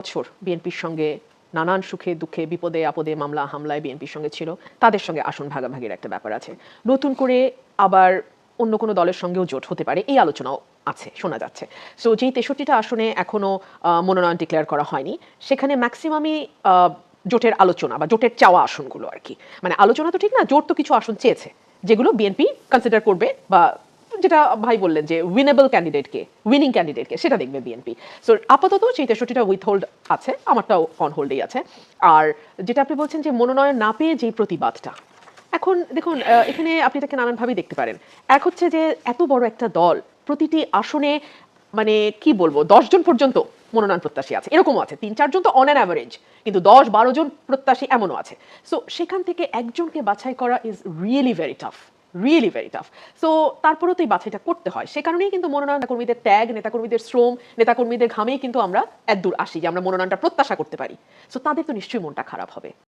বছর বিএনপির সঙ্গে নানান সুখে দুঃখে বিপদে আপদে মামলা হামলায় বিএনপির সঙ্গে ছিল। তাদের সঙ্গে আসন ভাগাভাগির একটা ব্যাপার আছে। নতুন করে আবার অন্য কোনো দলের সঙ্গেও জোট হতে পারে এই আলোচনাও আছে শোনা যাচ্ছে। সো যেই তেষট্টিটা আসনে এখনও আহ, মনোনয়ন ডিক্লেয়ার করা হয়নি সেখানে ম্যাক্সিমামই জোটের আলোচনা বা জোটের চাওয়া আসনগুলো আর কি। মানে আলোচনা তো ঠিক না জোট তো কিছু আসন চেয়েছে যেগুলো বিএনপি কনসিডার করবে বা যেটা ভাই বললেন যে উইনেবল ক্যান্ডিডেটকে উইনিং ক্যান্ডিডেটকে সেটা দেখবে বিএনপি সো আপাতত সেই তেষট্টিটা উইথ হোল্ড আছে, আমারটাও অন হোল্ডেই আছে। আর যেটা আপনি বলছেন যে মনোনয়ন না পেয়ে যে প্রতিবাদটা, এখন দেখুন এখানে আপনি তাকে নানানভাবেই দেখতে পারেন। এক হচ্ছে যে এত বড় একটা দল, প্রতিটি আসনে মানে কি বলব দশজন পর্যন্ত মনোনয়ন প্রত্যাশী আছে, এরকমও আছে। তিন চারজন তো অন অ্যান অ্যাভারেজ কিন্তু দশ, বারো জন প্রত্যাশী এমনও আছে। সো সেখান থেকে একজনকে বাছাই করা is really very tough really very tough so তারপরেও তো এই বাছাইটা করতে হয়। সে কারণেই কিন্তু মনোনয়ন কর্মীদের ত্যাগ, নেতাকর্মীদের শ্রম, নেতাকর্মীদের ঘামেই কিন্তু আমরা এত দূর আসি যে আমরা মনোনয়নটা প্রত্যাশা করতে পারি। সো তাদের তো নিশ্চয়ই মনটা খারাপ হবে।